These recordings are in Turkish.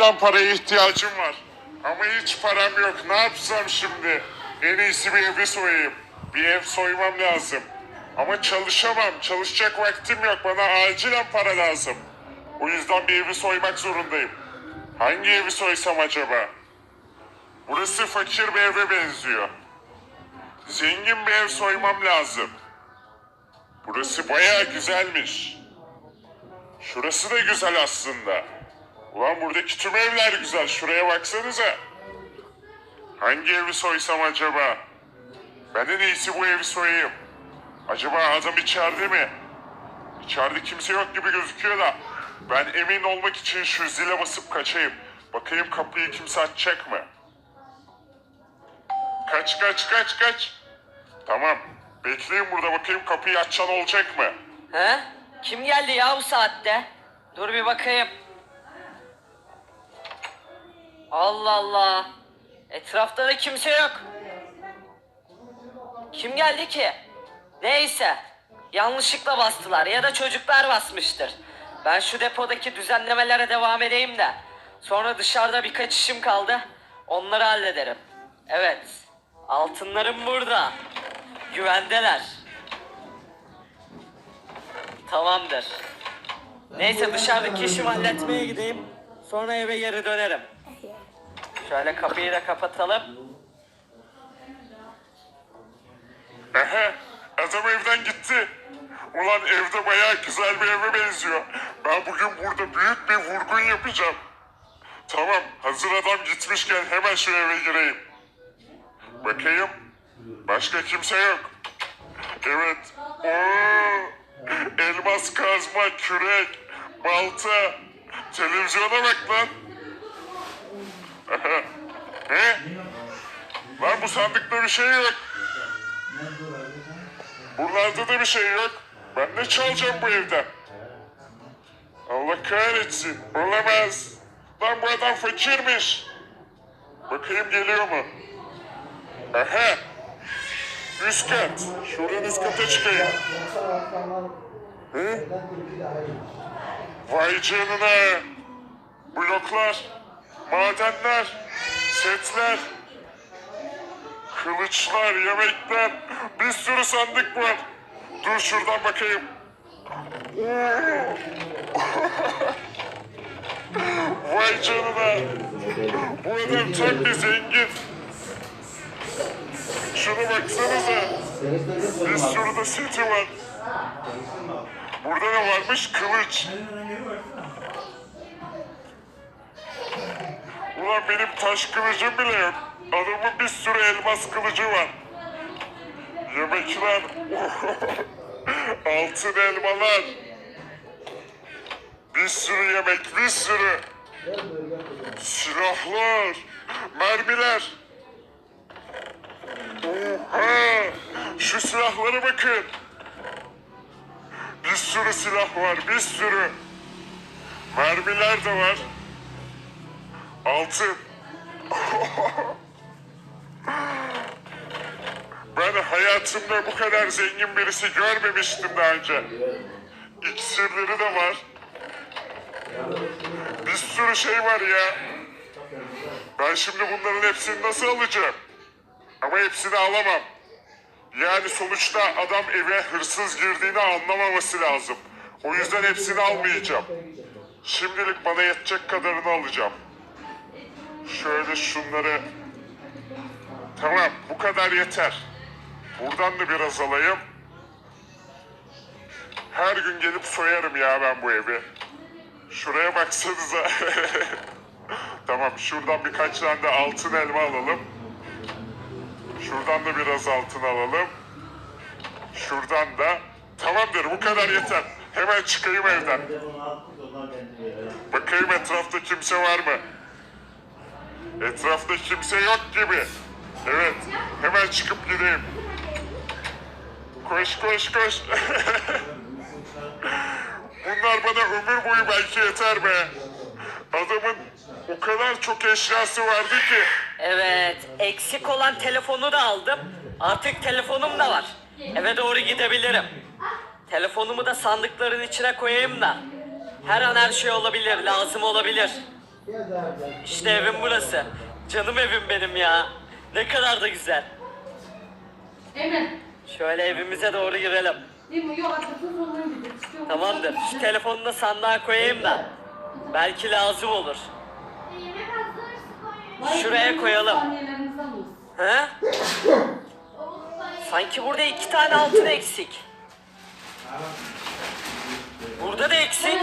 Lan paraya ihtiyacım var. Ama hiç param yok. Ne yapsam şimdi? En iyisi bir evi soyayım. Bir ev soymam lazım. Ama çalışamam. Çalışacak vaktim yok. Bana acilen para lazım. O yüzden bir evi soymak zorundayım. Hangi evi soysam acaba? Burası fakir bir eve benziyor. Zengin bir ev soymam lazım. Burası bayağı güzelmiş. Şurası da güzel aslında. Ulan buradaki tüm evler güzel. Şuraya baksanıza. Hangi evi soysam acaba? Ben en iyisi bu evi soyayım. Acaba adam içeride mi? İçeride kimse yok gibi gözüküyor da. Ben emin olmak için şu zile basıp kaçayım. Bakayım kapıyı kimse açacak mı? Kaç kaç kaç kaç. Tamam. Bekleyin burada bakayım kapıyı açan olacak mı? He? Kim geldi ya bu saatte? Dur bir bakayım. Allah Allah. Etrafta da kimse yok. Kim geldi ki? Neyse. Yanlışlıkla bastılar ya da çocuklar basmıştır. Ben şu depodaki düzenlemelere devam edeyim de. Sonra dışarıda birkaç işim kaldı. Onları hallederim. Evet. Altınlarım burada. Güvendeler. Tamamdır. Neyse dışarıdaki işimi halletmeye gideyim. Sonra eve geri dönerim. Şöyle kapıyı da kapatalım. Ehe, adam evden gitti. Ulan evde bayağı güzel bir eve benziyor. Ben bugün burada büyük bir vurgun yapacağım. Tamam, hazır adam gitmişken hemen şu eve gireyim. Bakayım, başka kimse yok. Evet, Oo, elmas kazma, kürek, balta, televizyona bak lan. He? Lan bu sandıkta bir şey yok. Buralarda da bir şey yok. Ben ne çalacağım bu evden? Allah kahretsin. Olamaz. Lan bu adam fakirmiş. Bakayım geliyor mu? Aha. Üst kat. Şuradan üst kata çıkayım. Hı? Vay canına. Bloklar. Madenler. Setler. Kılıçlar, yemekler, bir sürü sandık var. Dur şuradan bakayım. Vay canına. Bu adam tam bir zengin. Şuna baksanıza. Bir sürü de seti var. Burada ne varmış? Kılıç. Ulan benim taş kılıcım bile yok. Adamın bir sürü elmas kılıcı var. Yemekler. Altın elmalar. Bir sürü yemek, bir sürü. Silahlar. Mermiler. Oha! Şu silahlara bakın. Bir sürü silah var, bir sürü. Mermiler de var. Altın. Ben hayatımda bu kadar zengin birisi görmemiştim daha önce. İksirleri de var. Bir sürü şey var ya. Ben şimdi bunların hepsini nasıl alacağım? Ama hepsini alamam. Yani sonuçta adam eve hırsız girdiğini anlamaması lazım. O yüzden hepsini almayacağım. Şimdilik bana yetecek kadarını alacağım. Şöyle şunları... Tamam bu kadar yeter. Buradan da biraz alayım. Her gün gelip soyarım ya ben bu evi. Şuraya baksanıza. tamam şuradan birkaç tane de altın elma alalım. Şuradan da biraz altın alalım. Şuradan da. Tamamdır bu kadar yeter. Hemen çıkayım evden. Bakayım etrafta kimse var mı? Etrafta kimse yok gibi. Evet, hemen çıkıp gideyim. Koş koş koş. Bunlar bana ömür boyu belki yeter be. Adamın o kadar çok eşyası vardı ki. Evet, eksik olan telefonu da aldım. Artık telefonum da var. Eve doğru gidebilirim. Telefonumu da sandıkların içine koyayım da. Her an her şey olabilir, lazım olabilir. İşte evim burası. Canım evim benim ya. Ne kadar da güzel. Emre. Şöyle evimize doğru girelim. Değil mi? Yok haklısın sonuna gidecek. İstiyorum. Tamamdır. Şu telefonu da sandığa koyayım da. Belki lazım olur. Şuraya koyalım. He? Sanki burada iki tane altın eksik. Burada da eksik.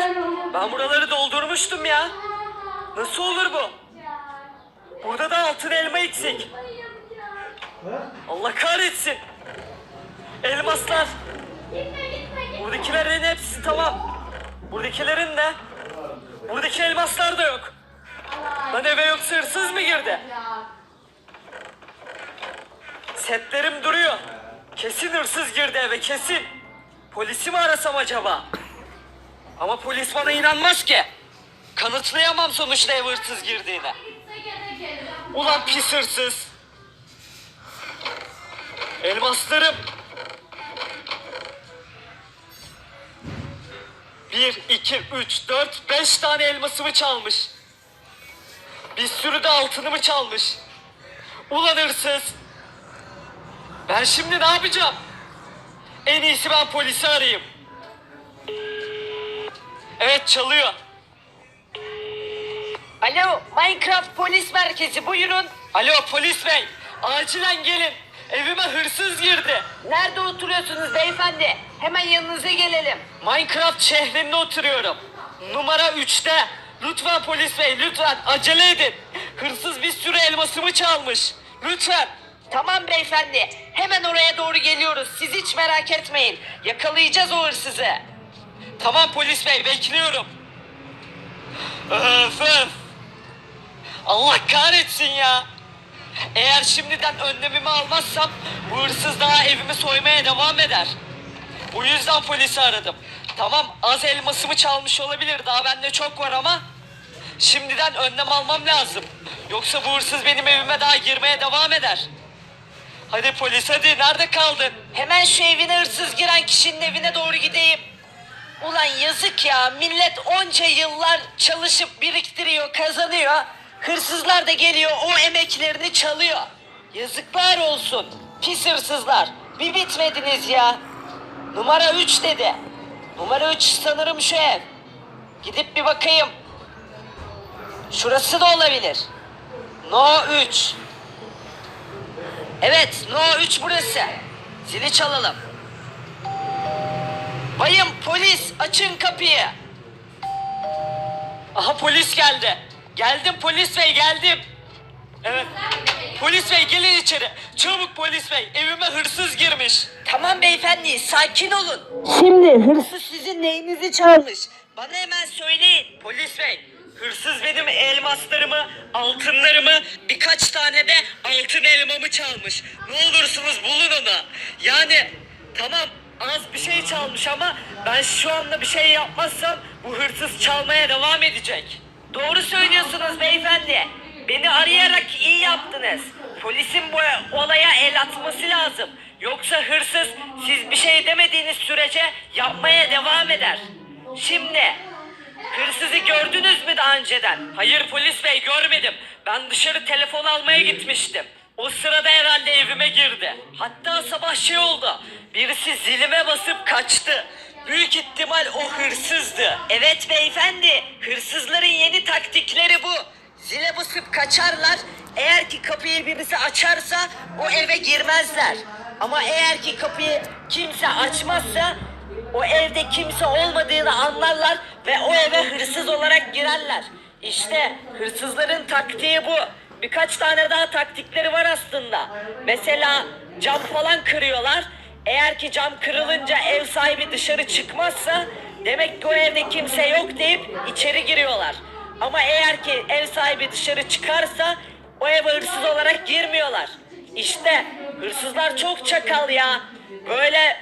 Ben buraları doldurmuştum ya. Nasıl olur bu? Burada da altın elma eksik. Allah kahretsin. Elmaslar. Buradakilerin hepsi tamam. Buradakilerin de. Buradaki elmaslar da yok. Lan eve yoksa hırsız mı girdi? Setlerim duruyor. Kesin hırsız girdi eve kesin. Polisi mi arasam acaba? Ama polis bana inanmaz ki. Kanıtlayamam sonuçta eve hırsız girdiğini. Ulan pis hırsız. Elmaslarım. Bir, iki, üç, dört, beş tane elmasımı çalmış. Bir sürü de altınımı çalmış. Ulan hırsız. Ben şimdi ne yapacağım? En iyisi ben polisi arayayım. Evet çalıyor. Alo Minecraft polis merkezi buyurun. Alo polis bey acilen gelin. Evime hırsız girdi. Nerede oturuyorsunuz beyefendi? Hemen yanınıza gelelim. Minecraft şehrinde oturuyorum. Numara 3'te. Lütfen polis bey lütfen acele edin. Hırsız bir sürü elmasımı çalmış. Lütfen. Tamam beyefendi. Hemen oraya doğru geliyoruz. Siz hiç merak etmeyin. Yakalayacağız o hırsızı. Tamam polis bey bekliyorum. Öf öf. Allah kahretsin ya. Eğer şimdiden önlemimi almazsam bu hırsız daha evimi soymaya devam eder. Bu yüzden polisi aradım. Tamam az elmasımı çalmış olabilir daha bende çok var ama şimdiden önlem almam lazım. Yoksa bu hırsız benim evime daha girmeye devam eder. Hadi polis hadi nerede kaldın? Hemen şu evine hırsız giren kişinin evine doğru gideyim. Ulan yazık ya millet onca yıllar çalışıp biriktiriyor kazanıyor. Hırsızlar da geliyor o emeklerini çalıyor. Yazıklar olsun pis hırsızlar bir bitmediniz ya. Numara 3 dedi. Numara 3 sanırım şu ev. Gidip bir bakayım. Şurası da olabilir. No 3. Evet No 3 burası. Zili çalalım. Bayım polis açın kapıyı. Aha polis geldi. Geldim polis bey geldim. Evet. Polis bey gelin içeri. Çabuk polis bey evime hırsız girmiş. Tamam beyefendi sakin olun. Şimdi hırsız sizin neyinizi çalmış? Bana hemen söyleyin. Polis bey hırsız benim elmaslarımı, altınlarımı, birkaç tane de altın elmamı çalmış. Ne olursunuz bulun onu. Yani tamam az bir şey çalmış ama ben şu anda bir şey yapmazsam bu hırsız çalmaya devam edecek. Doğru söylüyorsunuz beyefendi. Beni arayarak iyi yaptınız. Polisin bu olaya el atması lazım. Yoksa hırsız siz bir şey demediğiniz sürece yapmaya devam eder. Şimdi hırsızı gördünüz mü daha önceden? Hayır polis bey görmedim. Ben dışarı telefon almaya gitmiştim. O sırada herhalde evime girdi. Hatta sabah şey oldu. Birisi zilime basıp kaçtı. Büyük ihtimal o hırsızdı. Evet beyefendi. Hırsızların yeni taktikleri bu. Zile basıp kaçarlar. Eğer ki kapıyı birisi açarsa o eve girmezler. Ama eğer ki kapıyı kimse açmazsa o evde kimse olmadığını anlarlar ve o eve hırsız olarak girerler. İşte hırsızların taktiği bu. Birkaç tane daha taktikleri var aslında. Mesela cam falan kırıyorlar. Eğer ki cam kırılınca ev sahibi dışarı çıkmazsa demek ki o evde kimse yok deyip içeri giriyorlar. Ama eğer ki ev sahibi dışarı çıkarsa o eve hırsız olarak girmiyorlar. İşte hırsızlar çok çakal ya. Böyle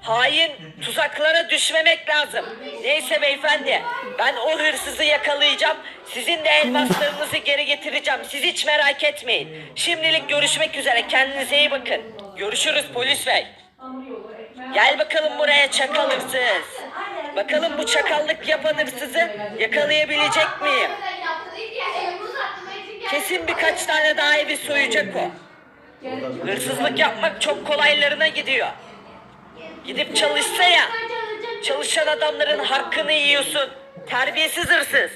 hain tuzaklara düşmemek lazım. Neyse beyefendi ben o hırsızı yakalayacağım. Sizin de elmaslarınızı geri getireceğim. Siz hiç merak etmeyin. Şimdilik görüşmek üzere. Kendinize iyi bakın. Görüşürüz polis bey. Gel bakalım buraya çakal hırsız. Bakalım bu çakallık yapan hırsızı yakalayabilecek miyim? Kesin birkaç tane daha evi soyacak o. Hırsızlık yapmak çok kolaylarına gidiyor. Gidip çalışsa ya. Çalışan adamların hakkını yiyorsun. Terbiyesiz hırsız.